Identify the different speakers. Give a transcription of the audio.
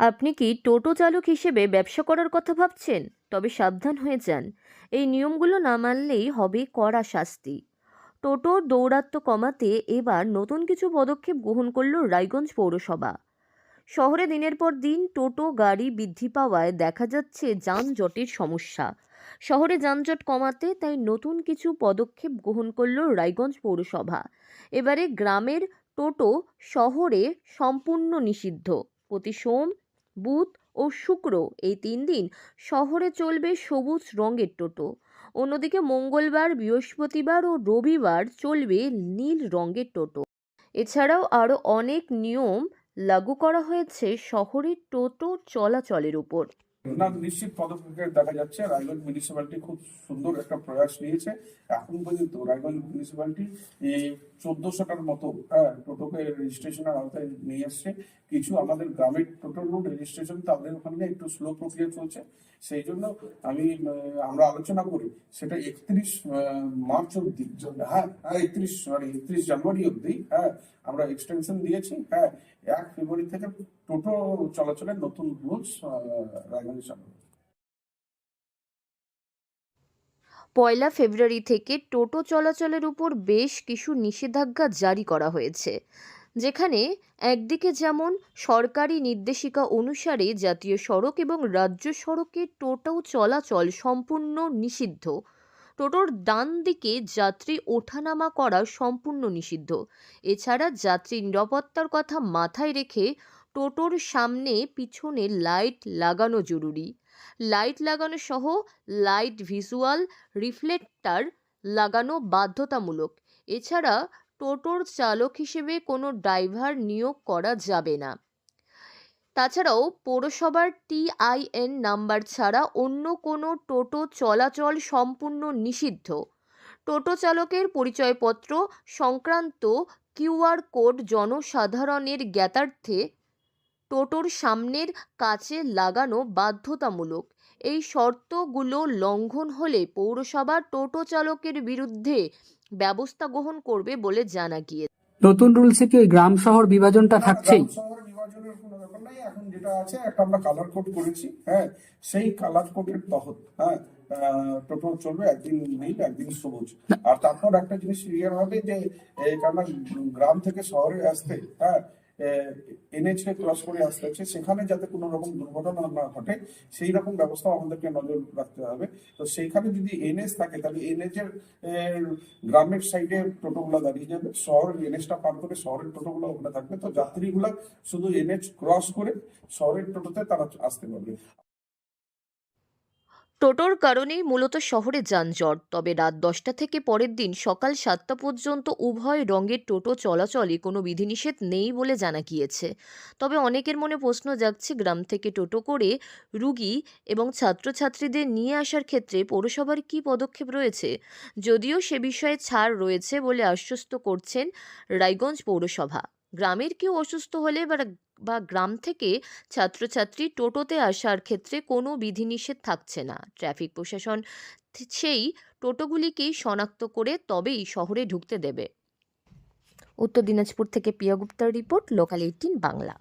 Speaker 1: আপনি কি টোটো চালক হিসেবে ব্যবসা করার কথা ভাবছেন? তবে সাবধান হয়ে যান। এই নিয়মগুলো না মানলেই হবে কড়া শাস্তি। টোটোর দৌরাত্ম্য কমাতে এবার নতুন কিছু পদক্ষেপ গ্রহণ করল রায়গঞ্জ পৌরসভা। শহরে দিনের পর দিন টোটো, গাড়ি বৃদ্ধি পাওয়ায় দেখা যাচ্ছে যানজটের সমস্যা। শহরে যানজট কমাতে তাই নতুন কিছু পদক্ষেপ গ্রহণ করল রায়গঞ্জ পৌরসভা। এবারে গ্রামের টোটো শহরে সম্পূর্ণ নিষিদ্ধ। প্রতি সোম বুধ ও শুক্র এই তিন দিন শহরে চলবে সবুজ রঙের টোটো। অন্যদিকে মঙ্গলবার, বৃহস্পতিবার ও রবিবার চলবে নীল রঙের টোটো। এছাড়াও আরও অনেক নিয়ম লাগু করা হয়েছে শহরের টোটো চলাচলের উপর।
Speaker 2: না, নিশ্চিত পদক্ষেপ দেখা যাচ্ছে রায়গঞ্জ মিউনিসিপ্যালিটি খুব সুন্দর একটা প্রয়াস নিয়েছে। এখন পর্যন্ত রায়গঞ্জ মিউনিসিপ্যালিটি এই চোদ্দশোটার মতো হ্যাঁ টোটোকে রেজিস্ট্রেশনের আওতায় নিয়ে এসছে। কিছু আমাদের গ্রামের টোটোর রুট রেজিস্ট্রেশন তাদের ওখানে একটু স্লো প্রক্রিয়া চলছে সেই জন্য আমি আমরা আলোচনা করি, সেটা একত্রিশ মার্চ অব্দি হ্যাঁ হ্যাঁ একত্রিশ সরি একত্রিশ জানুয়ারি অব্দি হ্যাঁ আমরা এক্সটেনশন দিয়েছি হ্যাঁ এক ফেব্রুয়ারি থেকে টোটো চলাচলের নতুন রুলস রায়গঞ্জে চালু
Speaker 1: পয়লা ফেব্রুয়ারি থেকে টোটো চলাচলের উপর বেশ কিছু নিষেধাজ্ঞা জারি করা হয়েছে, যেখানে একদিকে যেমন সরকারি নির্দেশিকা অনুসারে জাতীয় সড়ক এবং রাজ্য সড়কে টোটো চলাচল সম্পূর্ণ নিষিদ্ধ টোটোর ডান দিকে যাত্রী ওঠানামা করা সম্পূর্ণ নিষিদ্ধ। এছাড়া যাত্রী নিরাপত্তার কথা মাথায় রেখে টোটোর সামনে পিছনে লাইট লাগানো জরুরি। লাইট লাগানো সহ লাইট ভিজুয়াল রিফ্লেক্টার লাগানো বাধ্যতামূলক। এছাড়া টোটোর চালক হিসেবে কোনো ড্রাইভার নিয়োগ করা যাবে না। তাছাড়াও পৌরসভার টিআইএন নাম্বার ছাড়া অন্য কোনো টোটো চলাচল সম্পূর্ণ নিষিদ্ধ। টোটো চালকের পরিচয়পত্র, সংক্রান্ত কিউআর কোড জনসাধারণের জ্ঞাতার্থে টোটোর সামনের কাছে লাগানো বাধ্যতামূলক। এই শর্তগুলো লঙ্ঘন হলে পৌরসভা টোটো চালকের বিরুদ্ধে ব্যবস্থা গ্রহণ করবে বলে জানা গিয়েছে
Speaker 3: নতুন রুলসে কি গ্রাম শহর বিভাজনটা থাকছেই
Speaker 2: গ্রাম শহর বিভাজনের কোনো ব্যাপার নাই এখন যেটা আছে, একটা আমরা কালার কোড করেছি হ্যাঁ সেই কালার কোডের তহত হ্যাঁ টোটো চলবে একদিন নীল একদিন সবুজ। আর তারপর একটা জিনিস ক্লিয়ার হবে যে কারণ গ্রাম থেকে শহরে আসতে হ্যাঁ এনএইচ কে ক্রস করে আসতে হচ্ছে। সেখানে যাতে কোনো রকম দুর্ঘটনা না ঘটে, সেই রকম ব্যবস্থা আমাদেরকে নজর রাখতে হবে। তো সেইখানে যদি এনএস থাকে, তাহলে এনএচ এর গ্রামের সাইডে টোটোগুলো দাঁড়িয়ে যাবে। শহরের এনএসটা পার করে শহরের টোটোগুলো ওখানে থাকবে। তো যাত্রীগুলা শুধু এনএচ ক্রস করে শহরের টোটোতে তারা আসতে পারবে।
Speaker 1: টোটোর কারণেই মূলত শহরে যানজট। তবে রাত দশটা থেকে পরের দিন সকাল সাতটা পর্যন্ত উভয় রঙের টোটো চলাচলে কোনো বিধিনিষেধ নেই বলে জানা গিয়েছে। তবে অনেকের মনে প্রশ্ন জাগছে গ্রাম থেকে টোটো করে রুগী এবং ছাত্রছাত্রীদের নিয়ে আসার ক্ষেত্রে পৌরসভার কী পদক্ষেপ রয়েছে? যদিও সে বিষয়ে ছাড় রয়েছে বলে আশ্বস্ত করছেন রায়গঞ্জ পৌরসভা। গ্রামের কেউ অসুস্থ হলে বা গ্রাম থেকে ছাত্রছাত্রী টোটোতে আসার ক্ষেত্রে কোনো বিধিনিষেধ থাকছে না। ট্রাফিক প্রশাসন সেই টোটোগুলিকেই শনাক্ত করে তবেই শহরে ঢুকতে দেবে। উত্তর দিনাজপুর থেকে পিয়া গুপ্তার রিপোর্ট, লোকাল এইটিন বাংলা।